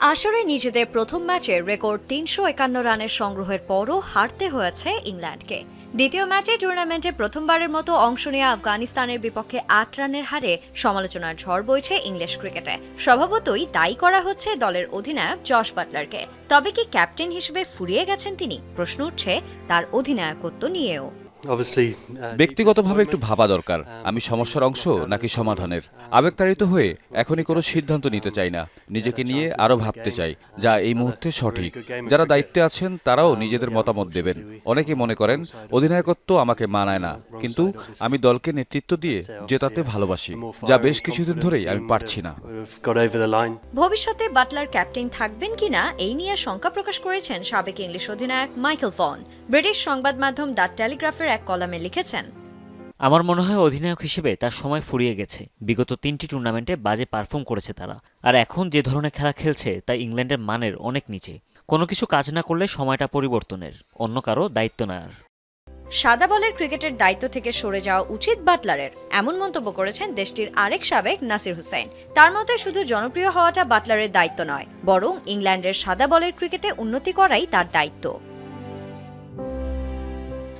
আসরে নিজেদের প্রথম ম্যাচে রেকর্ড তিনশো একান্ন রানের সংগ্রহের পরও হারতে হয়েছে ইংল্যান্ডকে। দ্বিতীয় ম্যাচে টুর্নামেন্টে প্রথমবারের মতো অংশ নেওয়া আফগানিস্তানের বিপক্ষে আট রানের হারে সমালোচনার ঝড় বইছে ইংলিশ ক্রিকেটে। স্বভাবতই দায়ী করা হচ্ছে দলের অধিনায়ক জশ বাটলারকে। তবে কি ক্যাপ্টেন হিসেবে ফুরিয়ে গেছেন তিনি? প্রশ্ন উঠছে তার অধিনায়কত্ব নিয়েও। ব্যক্তিগতভাবে একটু ভাবা দরকার। আমি সমস্যার অংশ নাকি সমাধানের? আবেগতাড়িত হয়ে এখনই কোনো সিদ্ধান্ত নিতে চাই না। নিজেকে নিয়ে আরও ভাবতে চাই যা এই মুহূর্তে সঠিক। যারা দায়িত্বে আছেন তারাও নিজেদের মতামত দেবেন। অনেকে মনে করেন অধিনায়কত্ব আমাকে মানায় না। কিন্তু আমি দলকে নেতৃত্ব দিয়ে জেতাতে ভালোবাসি যা বেশ কিছুদিন ধরেই আমি পারছি না. ভবিষ্যতে বাটলার ক্যাপ্টেন থাকবেন কিনা এই নিয়ে শঙ্কা প্রকাশ করেছেন সাবেক ইংলিশ অধিনায়ক মাইকেল ফন ব্রিটিশ সংবাদ মাধ্যম দ্য টেলিগ্রাফের এক কলামে লিখেছেন। আমার মনে হয় অধিনায়ক হিসেবে তার সময় ফুরিয়ে গেছে। বিগত তিনটি টুর্নামেন্টে বাজে পারফর্ম করেছে তারা। আর এখন যে ধরনের খেলা খেলছে তা ইংল্যান্ডের মানের অনেক নিচে। কোনো কিছু কাজ না করলে সময়টা পরিবর্তনের অন্য কারও দায়িত্ব নেওয়ার সাদা বলের ক্রিকেটের দায়িত্ব থেকে সরে যাওয়া উচিত বাটলারের এমন মন্তব্য করেছেন দেশটির আরেক সাবেক নাসির হুসাইন। তার মতে শুধু জনপ্রিয় হওয়াটা বাটলারের দায়িত্ব নয় বরং ইংল্যান্ডের সাদা বলের ক্রিকেটে উন্নতি করাই তার দায়িত্ব।